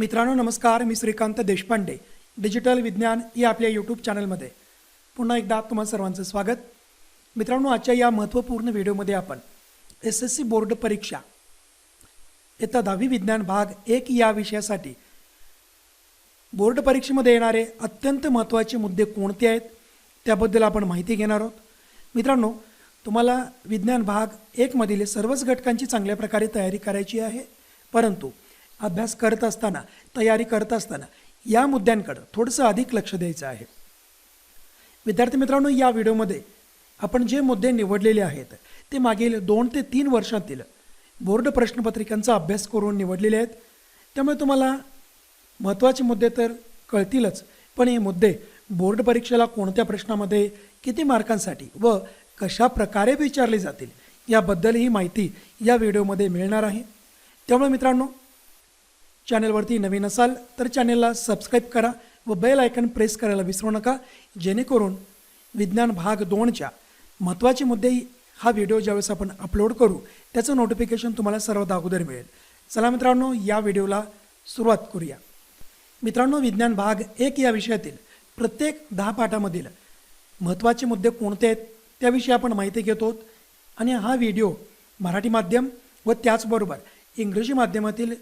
मित्रांनो नमस्कार. मी श्रीकांत देशपांडे डिजिटल विज्ञान या आपल्या यूट्यूब चॅनलमध्ये. पुन्हा एकदा तुम्हा सर्वांचं स्वागत. मित्रांनो आजच्या या महत्त्वपूर्ण व्हिडिओमध्ये आपण एस एस सी बोर्ड परीक्षा इयत्ता दहावी विज्ञान भाग एक या विषयासाठी बोर्ड परीक्षेमध्ये येणारे अत्यंत महत्त्वाचे मुद्दे कोणते आहेत त्याबद्दल आपण माहिती घेणार आहोत. मित्रांनो तुम्हाला विज्ञान भाग एकमधील सर्वच घटकांची चांगल्या प्रकारे तयारी करायची आहे परंतु अभ्यास करत असताना तयारी करत असताना या मुद्द्यांकडं थोडंसं अधिक लक्ष द्यायचं आहे. विद्यार्थी मित्रांनो या व्हिडिओमध्ये आपण जे मुद्दे निवडलेले आहेत ते मागील दोन ते तीन वर्षातील बोर्ड प्रश्नपत्रिकांचा अभ्यास करून निवडलेले आहेत. त्यामुळे तुम्हाला महत्त्वाचे मुद्दे तर कळतीलच पण हे मुद्दे बोर्ड परीक्षेला कोणत्या प्रश्नामध्ये किती मार्कांसाठी व कशा प्रकारे विचारले जातील याबद्दलही माहिती या व्हिडिओमध्ये मिळणार आहे. त्यामुळे मित्रांनो चॅनलवरती नवीन असाल तर चॅनलला सबस्क्राईब करा व बेल आयकन प्रेस करायला विसरू नका जेणेकरून विज्ञान भाग दोनच्या महत्त्वाचे मुद्दे हा व्हिडिओ ज्यावेळेस आपण अपलोड करू त्याचं नोटिफिकेशन तुम्हाला सर्वात अगोदर मिळेल. चला मित्रांनो या व्हिडिओला सुरुवात करूया. मित्रांनो विज्ञान भाग एक या विषयातील प्रत्येक दहा पाठामधील महत्त्वाचे मुद्दे कोणते आहेत त्याविषयी आपण माहिती घेतो आणि हा व्हिडिओ मराठी माध्यम व त्याचबरोबर इंग्रजी माध्यमातील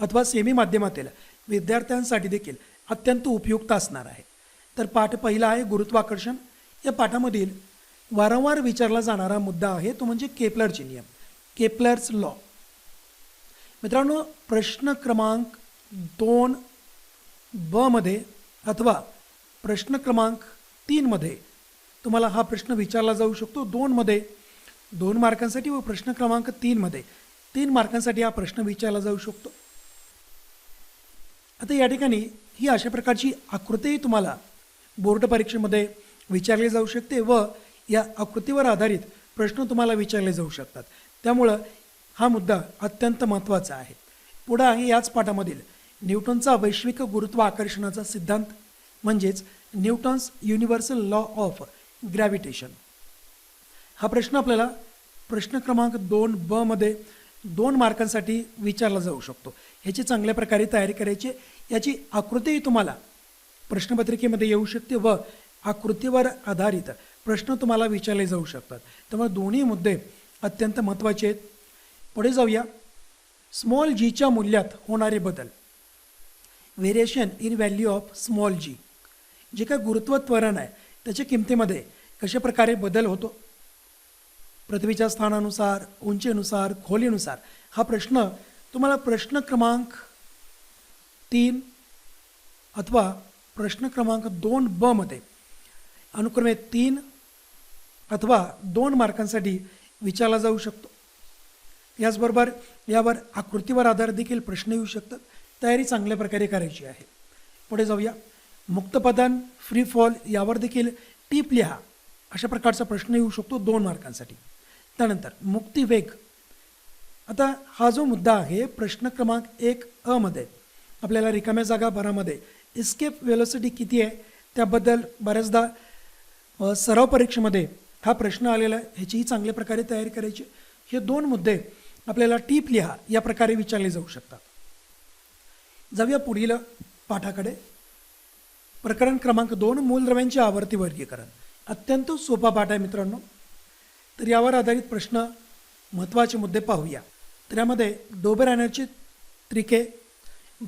अथवा सेमी माध्यमातील विद्यार्थ्यांसाठी देखील अत्यंत उपयुक्त असणार आहे. तर पाठ पहिला आहे गुरुत्वाकर्षण. या पाठामधील वारंवार विचारला जाणारा मुद्दा आहे तो म्हणजे केपलरचे नियम केपलर्स लॉ मित्रांनो प्रश्न क्रमांक दोन ब मध्ये अथवा प्रश्न क्रमांक तीनमध्ये तुम्हाला हा प्रश्न विचारला जाऊ शकतो. दोनमध्ये दोन मार्कांसाठी व प्रश्न क्रमांक तीनमध्ये तीन मार्कांसाठी हा प्रश्न विचारला जाऊ शकतो. आता या ठिकाणी ही अशा प्रकारची आकृतीही तुम्हाला बोर्ड परीक्षेमध्ये विचारली जाऊ शकते व या आकृतीवर आधारित प्रश्न तुम्हाला विचारले जाऊ शकतात. त्यामुळं हा मुद्दा अत्यंत महत्त्वाचा आहे. पुढं आहे याच पाठामधील न्यूटनचा वैश्विक गुरुत्वाकर्षणाचा सिद्धांत म्हणजेच Newton's universal law of gravitation. हा प्रश्न आपल्याला प्रश्न क्रमांक दोन ब मध्ये दोन मार्कांसाठी विचारला जाऊ शकतो. ह्याची चांगल्या प्रकारे तयारी करायची. याची आकृतीही तुम्हाला प्रश्नपत्रिकेमध्ये येऊ शकते व आकृतीवर आधारित प्रश्न तुम्हाला विचारले जाऊ शकतात. त्यामुळे दोन्ही मुद्दे अत्यंत महत्त्वाचे आहेत. पुढे जाऊया. स्मॉल जीच्या मूल्यात होणारे बदल. Variation in value of small G जे काय गुरुत्व त्वरण आहे त्याच्या किमतीमध्ये कशा प्रकारे बदल होतो? पृथ्वीच्या स्थानानुसार उंचीनुसार खोलीनुसार हा प्रश्न तुम्हाला प्रश्न क्रमांक तीन अथवा प्रश्न क्रमांक दोन बमध्ये अनुक्रमे तीन अथवा दोन मार्कांसाठी विचारला जाऊ शकतो. याचबरोबर यावर आकृतीवर आधार देखील प्रश्न येऊ शकतात. तयारी चांगल्या प्रकारे करायची आहे. पुढे जाऊया. मुक्तपदान फ्री फॉल यावर देखील टीप लिहा. अशा प्रकारचा प्रश्न येऊ शकतो दोन मार्कांसाठी. त्यानंतर मुक्तिवेग आता हा जो मुद्दा आहे प्रश्न क्रमांक एक अ मध्ये आपल्याला रिकाम्या जागा भरामध्ये इस्केप वेलोसिटी किती आहे त्याबद्दल बऱ्याचदा सराव परीक्षेमध्ये हा प्रश्न आलेला आहे ह्याचीही चांगल्या प्रकारे तयारी करायची. हे दोन मुद्दे आपल्याला टीप लिहा या प्रकारे विचारले जाऊ शकतात. जाऊया पुढील पाठाकडे. प्रकरण क्रमांक दोन मूलद्रव्यांचे आवर्ती वर्गीकरण. अत्यंत सोपा पाठ आहे मित्रांनो. तर यावर आधारित प्रश्न महत्त्वाचे मुद्दे पाहूया. त्यामध्ये डोबरॅनरची त्रिके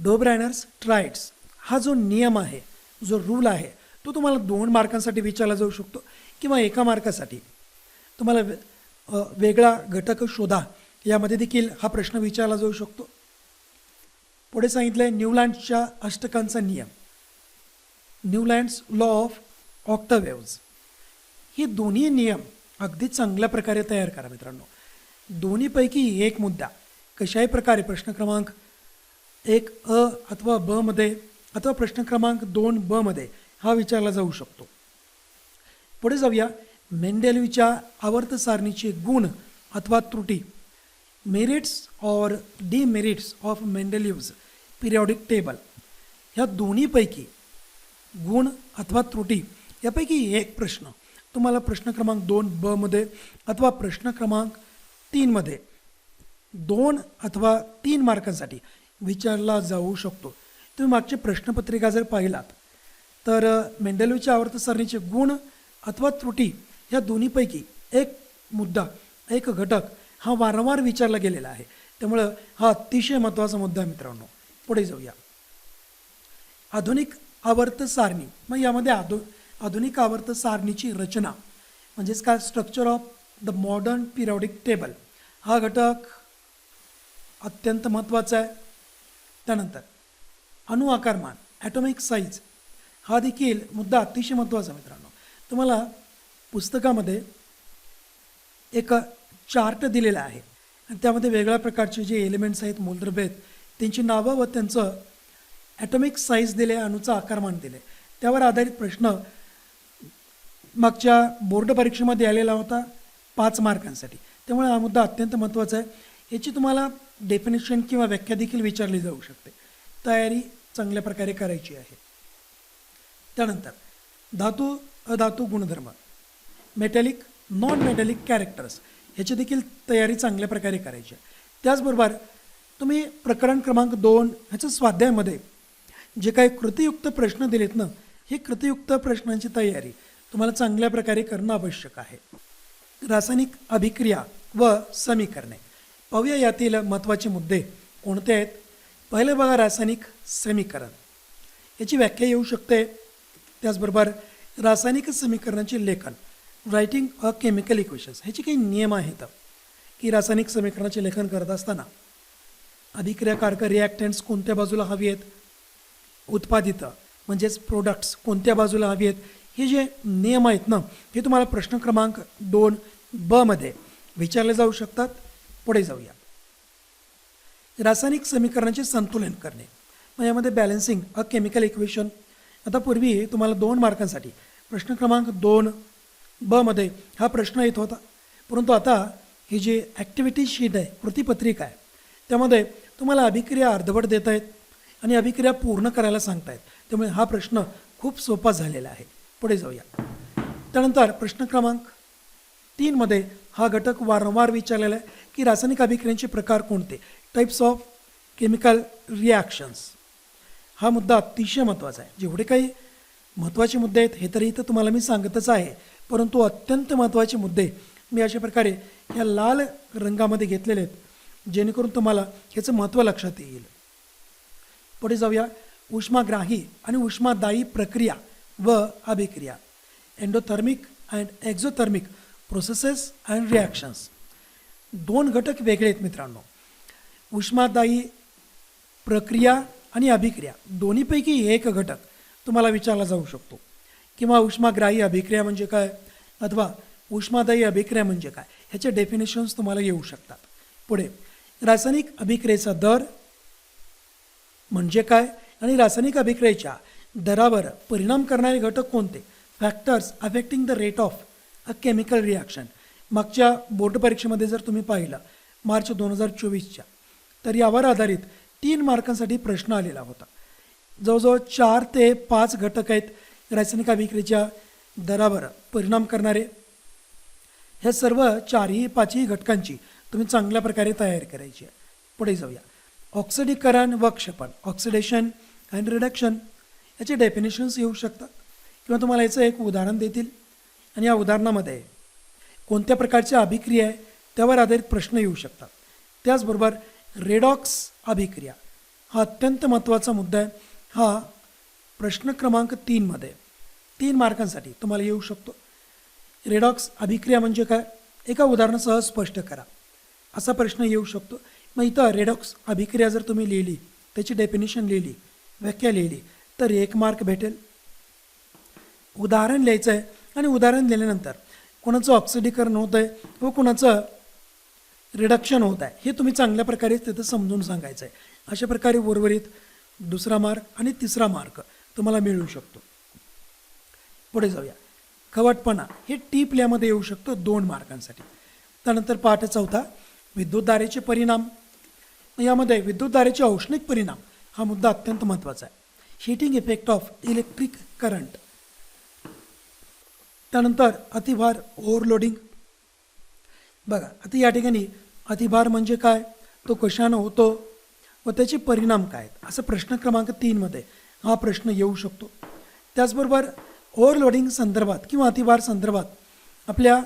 डोबरॅनर्स ट्राईड्स हा जो नियम आहे जो रूल आहे तो तुम्हाला दोन मार्कांसाठी विचारला जाऊ शकतो किंवा एका मार्कासाठी. तुम्हाला वेगळा घटक शोधा यामध्ये देखील हा प्रश्न विचारला जाऊ शकतो. पुढे सांगितलं आहे न्यूलँड्सच्या अष्टकांचा नियम. न्यूलँड्स लॉ ऑफ ऑक्टावेव्ज हे दोन्ही नियम अगदी चांगल्या प्रकारे तयार करा मित्रांनो. दोन्हीपैकी एक मुद्दा. कशाही प्रकारे प्रश्न क्रमांक एक अ अथवा ब मध्ये अथवा प्रश्न क्रमांक दोन ब मध्ये हा विचारला जाऊ शकतो. पुढे जाऊया. मेंडेलवीच्या आवर्त सारणीचे गुण अथवा त्रुटी. Merits or demerits of Mendeleev's periodic table. ह्या दोन्हीपैकी गुण अथवा त्रुटी यापैकी एक प्रश्न. तुम्हाला प्रश्न क्रमांक दोन बमध्ये अथवा प्रश्न क्रमांक तीनमध्ये. दोन अथवा तीन मार्कांसाठी विचारला जाऊ शकतो. तुम्ही मागची प्रश्नपत्रिका जर पाहिलात तर अ, मेंडलूच्या आवर्त गुण अथवा त्रुटी या दोन्हीपैकी एक मुद्दा एक घटक हा वारंवार विचारला गेलेला आहे. त्यामुळं हा अतिशय महत्त्वाचा मुद्दा आहे मित्रांनो. पुढे जाऊया. आधुनिक आवर्त सारणी मग यामध्ये आधु आधुनिक आवर्त सारणीची रचना म्हणजेच काय? Structure of the modern periodic table हा घटक अत्यंत महत्त्वाचा आहे. त्यानंतर अणु आकारमान ॲटॉमिक साईज हा देखील मुद्दा अतिशय महत्त्वाचा मित्रांनो. तुम्हाला पुस्तकामध्ये एक चार्ट दिलेला आहे. आणि त्यामध्ये वेगळ्या प्रकारचे जे एलिमेंट्स आहेत मूलद्रभेद आहेत त्यांची नावं व त्यांचं ॲटॉमिक साईज दिले अणुचं आकारमान दिले. त्यावर आधारित प्रश्न मागच्या बोर्ड परीक्षेमध्ये आलेला होता. पाच मार्कांसाठी. त्यामुळे हा मुद्दा अत्यंत महत्त्वाचा आहे. याची तुम्हाला डेफिनेशन किंवा व्याख्या देखील विचारली जाऊ शकते. तयारी चांगल्या प्रकारे करायची आहे. त्यानंतर धातू अधातू गुणधर्म. मेटॅलिक नॉन मेटॅलिक कॅरेक्टर्स ह्याची देखील तयारी चांगल्या प्रकारे करायची आहे. त्याचबरोबर तुम्ही प्रकरण क्रमांक दोन ह्याचं स्वाध्यायामध्ये जे काही कृतीयुक्त प्रश्न दिलेत ना हे कृतीयुक्त प्रश्नांची तयारी तुम्हाला चांगल्या प्रकारे करणं आवश्यक आहे. रासायनिक अभिक्रिया व समीकरणे. पाहूया यातील महत्त्वाचे मुद्दे कोणते आहेत? पहिले बघा रासायनिक समीकरण. याची व्याख्या येऊ शकते. त्याचबरोबर रासायनिक समीकरणाचे लेखन रायटिंग अ केमिकल इक्वेशन्स ह्याचे काही नियम आहेत. की रासायनिक समीकरणाचे लेखन करत असताना अभिक्रियाकारक रिॲक्टंट्स कोणत्या बाजूला हवी आहेत? उत्पादित म्हणजेच प्रोडक्ट्स कोणत्या बाजूला हवी आहेत? हे जे नियम आहेत ना हे तुम्हाला प्रश्न क्रमांक दोन ब मध्ये विचारले जाऊ शकतात. पुढे जाऊया. रासायनिक समीकरणाचे संतुलन करणे. मग यामध्ये बॅलन्सिंग अ केमिकल इक्वेशन आता पूर्वी तुम्हाला दोन मार्कांसाठी प्रश्न क्रमांक दोन बमध्ये हा प्रश्न येत होता. परंतु आता ही जी ॲक्टिव्हिटी शीट आहे कृतीपत्रिका आहे त्यामध्ये तुम्हाला अभिक्रिया अर्धवट देत आहेत आणि अभिक्रिया पूर्ण करायला सांगतायत. त्यामुळे हा प्रश्न खूप सोपा झालेला आहे. पुढे जाऊया. त्यानंतर प्रश्न क्रमांक तीनमध्ये हा घटक वारंवार विचारलेला आहे की रासायनिक अभिक्रियांचे प्रकार कोणते? टाईप्स ऑफ केमिकल रिॲक्शन्स हा मुद्दा अतिशय महत्त्वाचा आहे. जेवढे काही महत्त्वाचे मुद्दे आहेत हे तरी इथं तुम्हाला मी सांगतच आहे. परंतु अत्यंत महत्त्वाचे मुद्दे मी अशा प्रकारे या लाल रंगामध्ये घेतलेले आहेत जेणेकरून तुम्हाला ह्याचं महत्त्व लक्षात येईल. पुढे जाऊया. उष्माग्राही आणि उष्मादायी प्रक्रिया. व अभिक्रिया endothermic and exothermic processes and reactions दोन घटक वेगळे आहेत मित्रांनो. उष्मादायी प्रक्रिया आणि अभिक्रिया. दोन्हीपैकी एक घटक तुम्हाला विचारला जाऊ शकतो. किंवा उष्माग्राही अभिक्रिया म्हणजे काय? अथवा उष्मादायी अभिक्रिया म्हणजे काय? ह्याचे डेफिनेशन्स तुम्हाला येऊ शकतात. पुढे रासायनिक अभिक्रियेचा दर म्हणजे काय? आणि रासायनिक अभिक्रियेच्या दरावर परिणाम करणारे घटक कोणते? Factors affecting the rate of a chemical reaction मागच्या बोर्ड परीक्षेमध्ये जर तुम्ही पाहिलं मार्च दोन हजार चोवीसच्या तर यावर आधारित तीन मार्कांसाठी प्रश्न आलेला होता. जवळजवळ चार ते पाच घटक आहेत रासायनिक विक्रीच्या दरावर परिणाम करणारे. ह्या सर्व चारही पाचही घटकांची तुम्ही चांगल्या प्रकारे तयारी करायची आहे. पुढे जाऊया. ऑक्सिडीकरण व क्षपण. ऑक्सिडेशन अँड रिडक्शन याचे डेफिनेशन्स येऊ शकतात. किंवा तुम्हाला याचं एक उदाहरण देतील. आणि या उदाहरणामध्ये कोणत्या प्रकारच्या अभिक्रिया आहे त्यावर आधारित प्रश्न येऊ शकतात. त्याचबरोबर रेडॉक्स अभिक्रिया हा अत्यंत महत्त्वाचा मुद्दा आहे. हा प्रश्न क्रमांक तीनमध्ये तीन मार्कांसाठी तुम्हाला येऊ शकतो. रेडॉक्स अभिक्रिया म्हणजे काय? एका उदाहरणासह स्पष्ट करा. असा प्रश्न येऊ शकतो. मग इथं रेडॉक्स अभिक्रिया जर तुम्ही लिहिली त्याची डेफिनेशन लिहिली व्याख्या लिहिली तर एक मार्क भेटेल. उदाहरण लिहायचं आहे आणि उदाहरण लिहिल्यानंतर कोणाचं ऑक्सिडीकरण होतं आहे व कोणाचं रिडक्शन होत आहे हे तुम्ही चांगल्या प्रकारे तिथं समजून सांगायचं आहे अशा प्रकारे उर्वरित दुसरा मार्क आणि तिसरा मार्क तुम्हाला मिळू शकतो. पुढे जाऊया. खवटपणा हे टीप यामध्ये येऊ शकतं दोन मार्कांसाठी. त्यानंतर पाठ चौथा विद्युतधारेचे परिणाम. यामध्ये विद्युतधारेचे औष्णिक परिणाम हा मुद्दा अत्यंत महत्त्वाचा आहे. Heating effect of electric current त्यानंतर अतिभार ओव्हरलोडिंग बघा आता या ठिकाणी अतिभार म्हणजे काय? तो कशानं होतो? व त्याचे परिणाम काय असं प्रश्न क्रमांक तीनमध्ये हा प्रश्न येऊ शकतो. त्याचबरोबर ओव्हरलोडिंग संदर्भात किंवा अतिभार संदर्भात आपल्या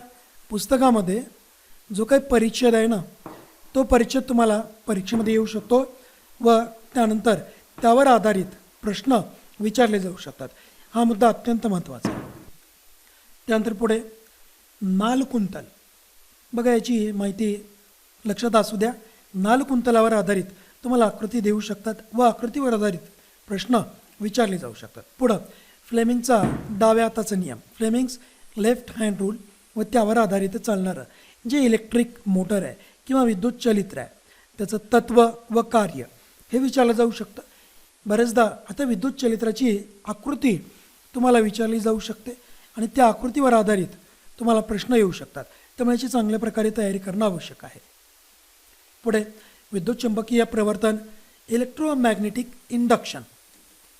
पुस्तकामध्ये जो काही परिच्छेद आहे ना तो परिच्छेद तुम्हाला परीक्षेमध्ये येऊ शकतो व त्यानंतर त्यावर आधारित प्रश्न विचारले जाऊ शकतात. हा मुद्दा अत्यंत महत्त्वाचा आहे. त्यानंतर पुढे नालकुंतल. बघा याची माहिती लक्षात असू द्या. नालकुंतलावर आधारित तुम्हाला आकृती देऊ शकतात व आकृतीवर आधारित प्रश्न विचारले जाऊ शकतात. पुढं फ्लेमिंगचा डाव्या हाताचा नियम. फ्लेमिंग्स लेफ्ट हँड रूल व त्यावर आधारित चालणारं जे इलेक्ट्रिक मोटर आहे किंवा विद्युत चलित्र आहे त्याचं तत्व व कार्य हे विचारलं जाऊ शकतं. बरेचदा आता विद्युत चलित्राची आकृती तुम्हाला विचारली जाऊ शकते आणि त्या आकृतीवर आधारित तुम्हाला प्रश्न येऊ शकतात. त्यामुळे याची चांगल्या प्रकारे तयारी करणं आवश्यक आहे. पुढे विद्युत चुंबकीय प्रवर्तन इलेक्ट्रोमॅग्नेटिक इंडक्शन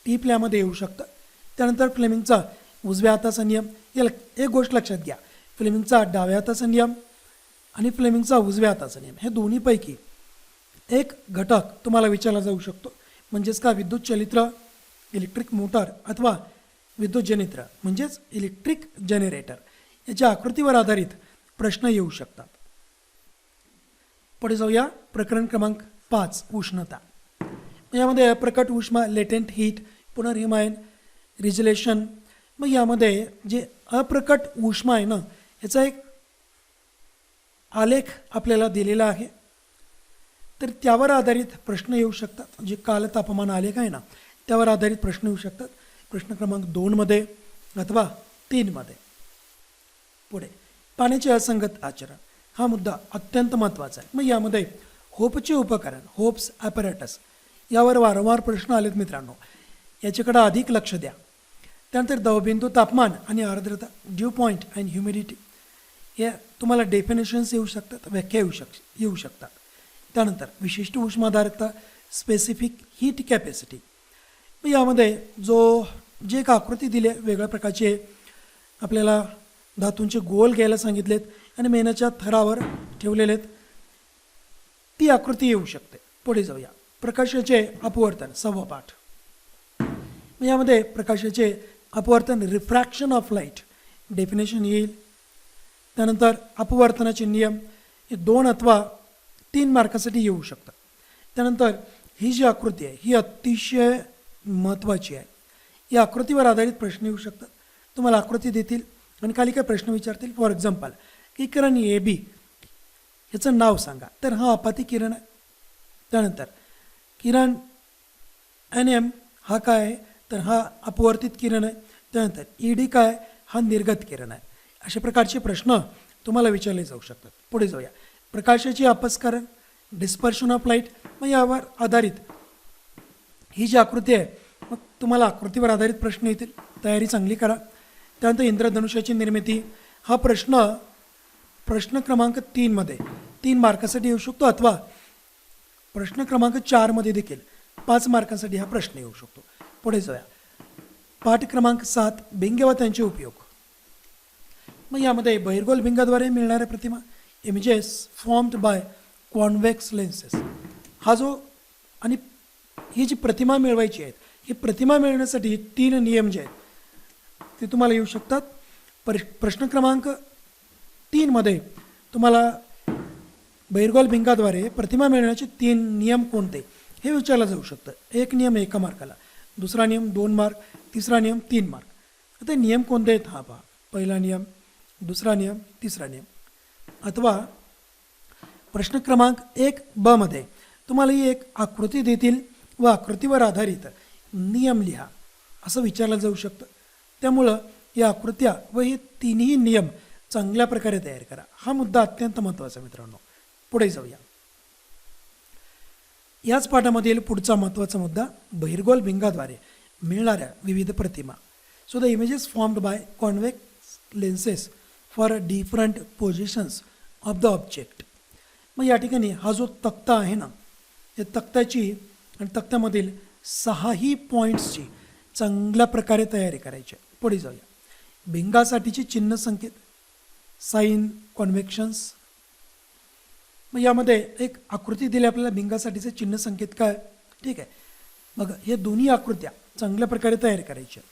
टी प्लॅमध्ये येऊ शकतं. त्यानंतर फ्लेमिंगचा उजव्या हाताचा नियम. या एक गोष्ट लक्षात घ्या. फ्लेमिंगचा डाव्या हाताचा नियम आणि फ्लेमिंगचा उजव्या हाताचा नियम. हे दोन्हीपैकी एक घटक तुम्हाला विचारला जाऊ शकतो. म्हणजेच का विद्युत चलित्र इलेक्ट्रिक मोटर अथवा विद्युत जनित्र म्हणजेच इलेक्ट्रिक जनरेटर याच्या आकृतीवर आधारित प्रश्न येऊ शकतात. पुढे जाऊया प्रकरण क्रमांक पाच उष्णता. यामध्ये अप्रकट उष्मा लेटेंट हीट पुनर्हिमायन रिजलेशन. मग यामध्ये जे अप्रकट उष्मा आहे ना याचा एक आलेख आपल्याला दिलेला आहे. तर त्यावर आधारित प्रश्न येऊ शकतात. म्हणजे जे काल तापमान आले काय ना त्यावर आधारित प्रश्न येऊ शकतात. प्रश्न क्रमांक दोनमध्ये अथवा तीनमध्ये पुढे. पाण्याचे असंगत आचरण. हा मुद्दा अत्यंत महत्त्वाचा आहे. मग यामध्ये होपचे उपकरण होप्स ॲपरेटस यावर वारंवार प्रश्न आलेत मित्रांनो. याच्याकडं अधिक लक्ष द्या. त्यानंतर दवबिंदू तापमान आणि आर्द्रता ड्यू पॉईंट अँड ह्युमिडिटी या तुम्हाला डेफिनेशन्स येऊ शकतात व्याख्या येऊ शक येऊ शकतात. त्यानंतर विशिष्ट उष्माधारकता स्पेसिफिक हीट कॅपॅसिटी मग यामध्ये जो जे एक आकृती दिले वेगळ्या प्रकारचे आपल्याला धातूंचे गोल घ्यायला सांगितलेत आणि मेणाच्या थरावर ठेवलेले आहेत. ती आकृती येऊ शकते. पुढे जाऊया. प्रकाशाचे अपवर्तन सहावा पाठ. मग यामध्ये प्रकाशाचे अपवर्तन रिफ्रॅक्शन ऑफ लाइट डेफिनेशन येईल. त्यानंतर अपवर्तनाचे नियम. हे दोन अथवा तीन मार्कासाठी येऊ शकतात. त्यानंतर ही जी आकृती आहे ही अतिशय महत्त्वाची आहे. या आकृतीवर आधारित प्रश्न येऊ शकतात. तुम्हाला आकृती देतील आणि खाली काय प्रश्न विचारतील. फॉर एक्झाम्पल की किरण ए बी ह्याचं नाव सांगा. तर हा अपाती किरण आहे. त्यानंतर किरण एन एम हा काय आहे? तर हा अपवर्तित किरण आहे. त्यानंतर ई डी काय हा निर्गत किरण आहे. अशा प्रकारचे प्रश्न तुम्हाला विचारले जाऊ शकतात. पुढे जाऊया. प्रकाशाची अपस्करण डिस्पर्शन ऑफ लाइट मग यावर आधारित ही जी आकृती आहे मग तुम्हाला आकृतीवर आधारित प्रश्न येतील. तयारी चांगली करा. त्यानंतर इंद्रधनुष्याची निर्मिती. हा प्रश्न प्रश्न क्रमांक तीनमध्ये तीन मार्कासाठी येऊ शकतो अथवा प्रश्न क्रमांक चारमध्ये देखील पाच मार्कांसाठी हा प्रश्न येऊ शकतो. पुढे जाऊया. पाठ क्रमांक सात भिंग व त्यांचे उपयोग. मग यामध्ये बहिर्गोल भिंगाद्वारे मिळणाऱ्या प्रतिमा images formed by convex lenses हा जो आणि ही जी प्रतिमा मिळवायची आहेत ही प्रतिमा मिळवण्यासाठी तीन नियम जे आहेत ते तुम्हाला येऊ शकतात. पर प्रश्न क्रमांक तीनमध्ये तुम्हाला बैरगॉल भिंगाद्वारे प्रतिमा मिळवण्याचे तीन नियम कोणते? हे विचारलं जाऊ शकतं. एक नियम एका मार्काला दुसरा नियम दोन मार्क तिसरा नियम तीन मार्क. आता नियम कोणते आहेत? हा पहा. पहिला नियम दुसरा नियम तिसरा नियम. अथवा प्रश्न क्रमांक एक ब मध्ये तुम्हाला ही एक आकृती देतील व आकृतीवर आधारित नियम लिहा. असं विचारलं जाऊ शकतं. त्यामुळं या आकृत्या व हे तिन्ही नियम चांगल्या प्रकारे तयार करा. हा मुद्दा अत्यंत महत्त्वाचा मित्रांनो. पुढे जाऊया. याच पाठामधील पुढचा महत्त्वाचा मुद्दा बहिर्गोल भिंगाद्वारे मिळणाऱ्या विविध प्रतिमा. So the images formed by convex lenses for different positions of the object मग या ठिकाणी हा जो तक्ता आहे ना या तक्त्याची आणि तक्त्यामधील सहाही पॉईंट्सची चांगल्या प्रकारे तयारी करायची आहे. पुढे जाऊया. भिंगासाठीचे चिन्ह संकेत साईन कॉन्व्हेक्शन्स मग यामध्ये एक आकृती दिली आपल्याला भिंगासाठीचे चिन्ह संकेत काय? ठीक आहे. मग हे दोन्ही आकृत्या चांगल्या प्रकारे तयार करायच्या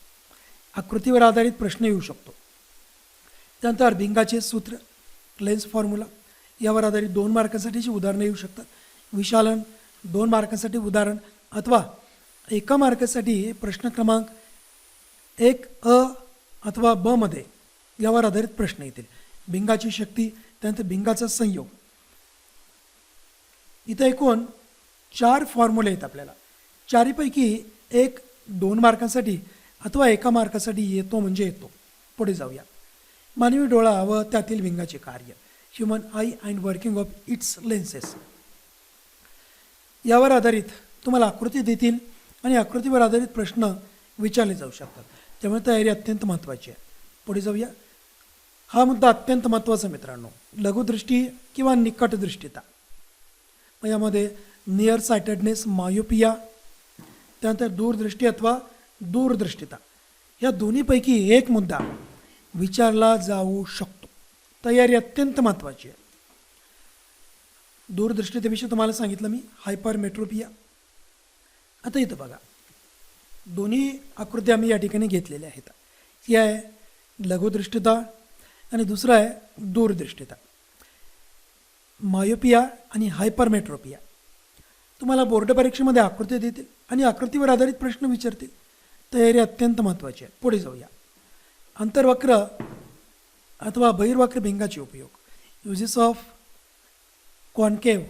आकृतीवर आधारित प्रश्न येऊ शकतो. त्यानंतर भिंगाचे सूत्र लेन्स फॉर्म्युला. यावर आधारित दोन मार्कासाठीची उदाहरणं येऊ शकतात. विशालन दोन मार्कासाठी उदाहरण अथवा एका मार्कासाठी प्रश्न क्रमांक एक अ अथवा ब मध्ये यावर आधारित प्रश्न येतील. भिंगाची शक्ती त्यानंतर भिंगाचा संयोग. इथं एकूण चार फॉर्म्युले आहेत आपल्याला. चारीपैकी एक दोन मार्कांसाठी अथवा एका मार्कासाठी येतो म्हणजे येतो. पुढे जाऊया. मानवी डोळा व त्यातील भिंगाचे कार्य. Human eye and working of its lenses यावर आधारित तुम्हाला आकृती देतील आणि आकृतीवर आधारित प्रश्न विचारले जाऊ शकतात. त्यामुळे तयारी अत्यंत महत्त्वाची आहे. पुढे जाऊया. हा मुद्दा अत्यंत महत्त्वाचा मित्रांनो. लघुदृष्टी किंवा निकटदृष्टीता. मग यामध्ये नियर सायटेडनेस मायोपिया त्यानंतर दूरदृष्टी अथवा दूरदृष्टीता. या दोन्हीपैकी एक मुद्दा विचारला जाऊ शकतो. तयारी अत्यंत महत्त्वाची आहे. दूरदृष्टीतेविषयी तुम्हाला सांगितलं मी हायपर मेट्रोपिया आता इथं बघा. दोन्ही आकृत्या आम्ही या ठिकाणी घेतलेल्या आहेत. ही आहे लघुदृष्टिता आणि दुसरं आहे दूरदृष्टता. मायोपिया आणि हायपरमेट्रोपिया. तुम्हाला बोर्ड परीक्षेमध्ये आकृती देतील आणि आकृतीवर आधारित प्रश्न विचारतील. तयारी अत्यंत महत्त्वाची आहे. पुढे जाऊया. आंतरवक्र अथवा बहिर्वक्र भिंगाचे उपयोग। युजेस ऑफ़ कॉन्केव्ह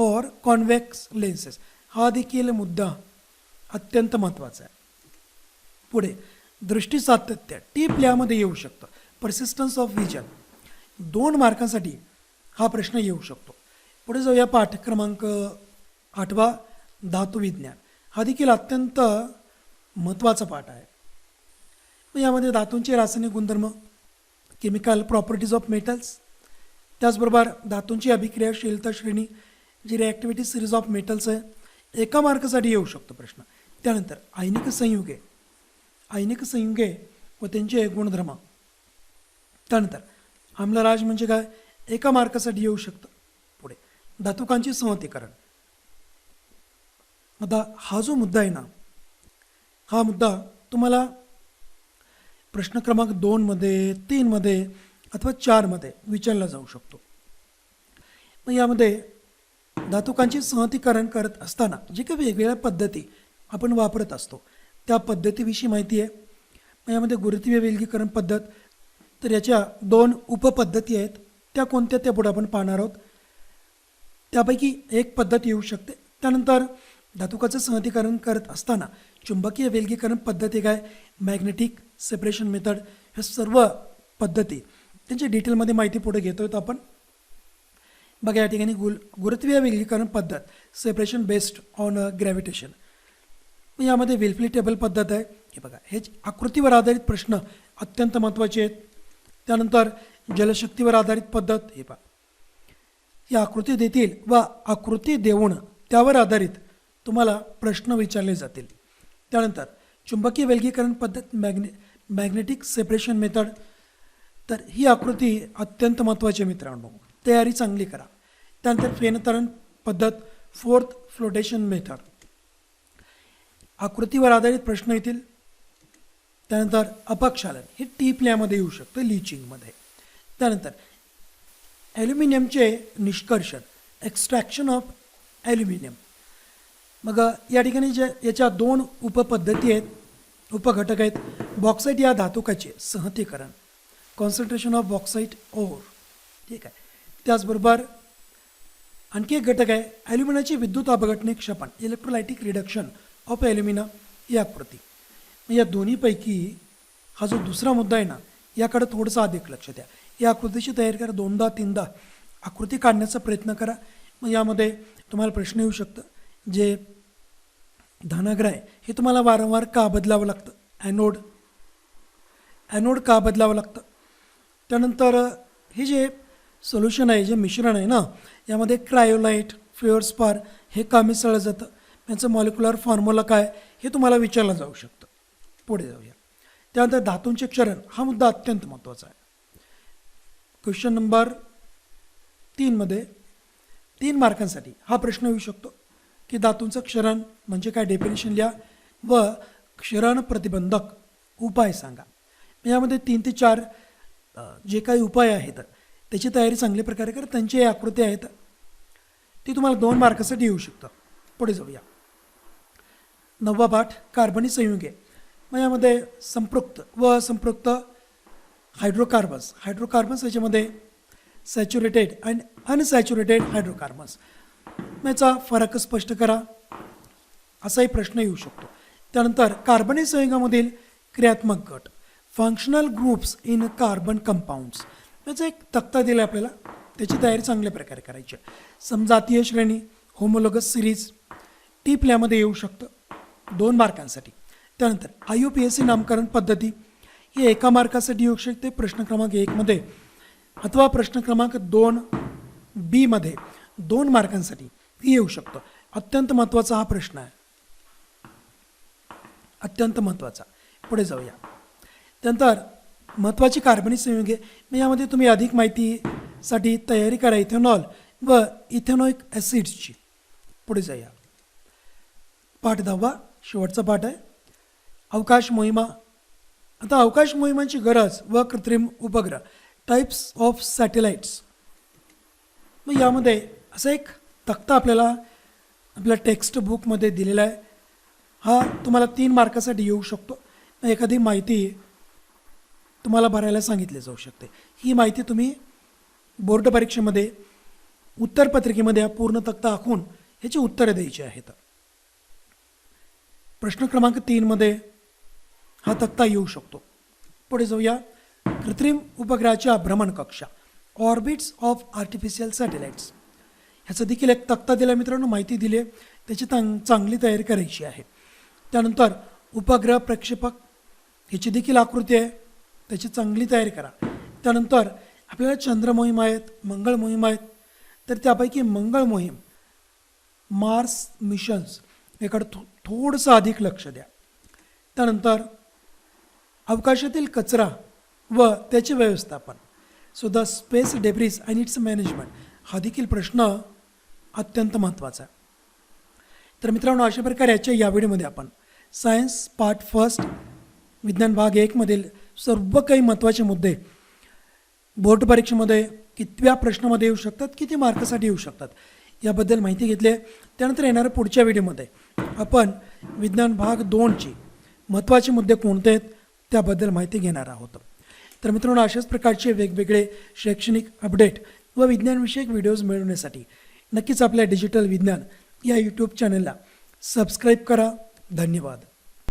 और कॉन्वेक्स लेन्सेस हा देखील मुद्दा अत्यंत महत्त्वाचा आहे. पुढे, दृष्टी सातत्य, टीप यामध्ये येऊ शकतं. परसिस्टन्स ऑफ़ विजन दोन मार्कांसाठी हा प्रश्न येऊ शकतो. पुढे जाऊया पाठ क्रमांक आठवा, धातुविज्ञान. हा देखील अत्यंत महत्त्वाचा पाठ आहे. यामध्ये धातूंचे रासायनिक गुणधर्म केमिकल प्रॉपर्टीज ऑफ मेटल्स त्याचबरोबर धातूंची अभिक्रियाशीलता श्रेणी जी रिॲक्टिव्हिटी सिरीज ऑफ मेटल्स आहे एका मार्कासाठी येऊ शकतो प्रश्न. त्यानंतर आयनिक संयुगे. आयनिक संयुगे व त्यांचे गुणधर्म. त्यानंतर आम्लराज म्हणजे काय? एका मार्कासाठी येऊ शकतं. पुढे. धातुकांचे संहतीकरण आता हा जो मुद्दा आहे ना हा मुद्दा तुम्हाला प्रश्न क्रमांक दोनमध्ये तीनमध्ये अथवा चारमध्ये विचारला जाऊ शकतो. मग यामध्ये धातुकांची संहतीकरण करत असताना जे काही वेगवेगळ्या पद्धती आपण वापरत असतो त्या पद्धतीविषयी माहिती आहे. मग यामध्ये गुरुत्वीय विलगीकरण पद्धत तर याच्या दोन उपपद्धती आहेत. त्या कोणत्या त्या पुढे आपण पाहणार आहोत. त्यापैकी एक पद्धत येऊ शकते. त्यानंतर धातुकाचं संहतीकरण करत असताना चुंबकीय वेलगीकरण पद्धती काय? मॅग्नेटिक सेपरेशन मेथड ह्या सर्व पद्धती. त्यांची डिटेलमध्ये माहिती पुढे घेतो तर आपण. बघा या ठिकाणी गुल गुरुत्वीय वेलगीकरण पद्धत सेपरेशन बेस्ड ऑन ग्रॅव्हिटेशन यामध्ये विल्फली टेबल पद्धत आहे. हे बघा हे आकृतीवर आधारित प्रश्न अत्यंत महत्त्वाचे आहेत. त्यानंतर जलशक्तीवर आधारित पद्धत हे पहा. ही आकृती देतील व आकृती देऊन त्यावर आधारित तुम्हाला प्रश्न विचारले जातील. त्यानंतर चुंबकीय वेलगीकरण पद्धत मॅग्ने मॅग्नेटिक सेपरेशन मेथड. तर ही आकृती अत्यंत महत्त्वाची आहे मित्रांनो. तयारी चांगली करा. त्यानंतर फेनतरण पद्धत फोर्थ फ्लोटेशन मेथड. आकृतीवर आधारित प्रश्न येतील. त्यानंतर अपक्षालन. हे टी येऊ शकतं लिचिंगमध्ये. त्यानंतर ॲल्युमिनियमचे निष्कर्षण. Extraction of aluminium. मग या ठिकाणी जे याच्या दोन उपपद्धती आहेत उपघटक आहेत बॉक्साईट या धातुकाचे सहतीकरण कॉन्सन्ट्रेशन ऑफ बॉक्साईट ओर ठीक आहे. त्याचबरोबर आणखी एक घटक आहे ॲल्युमिनाची विद्युत अपघटने क्षपण इलेक्ट्रोलायटिक रिडक्शन ऑफ ॲल्युमिना ही आकृती मग या दोन्हीपैकी हा जो दुसरा मुद्दा आहे ना याकडे थोडंसं अधिक लक्ष द्या. या आकृतीची तयारी करा दोनदा तीनदा आकृती काढण्याचा प्रयत्न करा. मग यामध्ये तुम्हाला प्रश्न येऊ शकतं जे धनाग्र आहे. हे तुम्हाला वारंवार का बदलावं लागतं? ॲनोड ॲनोड का बदलावं लागतं? त्यानंतर हे जे सोल्युशन आहे जे मिश्रण आहे ना यामध्ये क्रायोलाईट फ्युअरस्पार हे का मिसळलं जातं? यांचं मॉलिक्युलर फॉर्म्युला काय? हे तुम्हाला विचारलं जाऊ शकतं. पुढे जाऊया. त्यानंतर धातूंचे क्षरण. हा मुद्दा अत्यंत महत्त्वाचा आहे. क्वेश्चन नंबर तीनमध्ये तीन मार्कांसाठी हा प्रश्न येऊ शकतो. की धातूंचं क्षरण म्हणजे काय डेफिनेशन लिहा व क्षरण प्रतिबंधक उपाय सांगा. यामध्ये तीन ते चार जे काही उपाय आहेत त्याची तयारी चांगल्या प्रकारे करा. त्यांची आकृती आहेत. ती तुम्हाला दोन मार्कासाठी येऊ शकतं. पुढे जाऊया. नववा पाठ कार्बनी संयुगे. मग यामध्ये संपृक्त व असंपृक्त हायड्रोकार्बन्स हायड्रोकार्बन्स याच्यामध्ये सॅच्युरेटेड अँड अनसॅच्युरेटेड हायड्रोकार्बन्स याचा फरक स्पष्ट करा. असाही प्रश्न येऊ शकतो. त्यानंतर कार्बनी संयुगामधील क्रियात्मक गट. Functional groups in carbon compounds याचा एक तक्ता दिला आपल्याला. त्याची तयारी चांगल्या प्रकारे करायची आहे. समजातीय श्रेणी होमोलोगस सिरीज टीप यामध्ये येऊ शकतं. दोन मार्कांसाठी. त्यानंतर I U P S C नामकरण पद्धती. हे एका मार्कासाठी येऊ शकते. प्रश्न क्रमांक एकमध्ये अथवा प्रश्न क्रमांक दोन बीमध्ये दोन मार्कांसाठी. येऊ शकतो. अत्यंत महत्त्वाचा हा प्रश्न आहे. अत्यंत महत्त्वाचा. पुढे जाऊया. त्यानंतर महत्त्वाची कार्बनिक संयुगे मग यामध्ये तुम्ही अधिक माहितीसाठी तयारी करा इथेनॉल व इथेनॉइक ॲसिड्सची. पुढे जाऊया. पाठ दहावा शेवटचा पाठ आहे. अवकाश मोहिमा. आता अवकाश मोहिमांची गरज व कृत्रिम उपग्रह टाईप्स ऑफ सॅटेलाइट्स मग यामध्ये असं एक तक्ता आपल्याला आपल्या टेक्स्ट बुकमध्ये दिलेला आहे. हा तुम्हाला तीन मार्कासाठी येऊ शकतो. एखादी माहिती तुम्हाला भरायला सांगितली जाऊ शकते. ही माहिती तुम्ही बोर्ड परीक्षेमध्ये उत्तरपत्रिकेमध्ये हा पूर्ण तक्ता आखून ह्याची उत्तरं द्यायची आहेत. प्रश्न क्रमांक तीनमध्ये हा तक्ता येऊ शकतो. पुढे जाऊया. कृत्रिम उपग्रहाच्या भ्रमण कक्षा. ऑर्बिट्स ऑफ आर्टिफिशियल सॅटेलाइट्स ह्याचं देखील एक तक्ता दिला मित्रांनो माहिती दिली आहे. त्याची चांग चांगली तयारी करायची आहे. त्यानंतर उपग्रह प्रक्षेपक ह्याची देखील आकृती आहे. त्याची चांगली तयारी करा. त्यानंतर आपल्याला चंद्र मोहीम आहेत मंगळ मोहीम आहेत. तर त्यापैकी मंगळ मोहीम मार्स मिशन्स याकडे थो थोडंसं अधिक लक्ष द्या. त्यानंतर अवकाशातील कचरा व त्याचे व्यवस्थापन. So the space debris and its management हा देखील प्रश्न अत्यंत महत्त्वाचा आहे. तर मित्रांनो अशा प्रकारे याच्या या व्हिडिओमध्ये आपण सायन्स पार्ट फर्स्ट विज्ञान भाग एकमधील सर्व काही महत्त्वाचे मुद्दे बोर्ड परीक्षेमध्ये कितव्या प्रश्नामध्ये येऊ शकतात किती मार्कासाठी येऊ शकतात याबद्दल माहिती घेतली आहे. त्यानंतर येणाऱ्या पुढच्या व्हिडिओमध्ये आपण विज्ञान भाग दोनची महत्त्वाचे मुद्दे कोणते आहेत त्याबद्दल माहिती घेणार आहोत. तर मित्रांनो अशाच प्रकारचे वेगवेगळे शैक्षणिक अपडेट व विज्ञानविषयक व्हिडिओज मिळवण्यासाठी नक्कीच आपल्या डिजिटल विज्ञान या यूट्यूब चॅनलला सबस्क्राईब करा. धन्यवाद.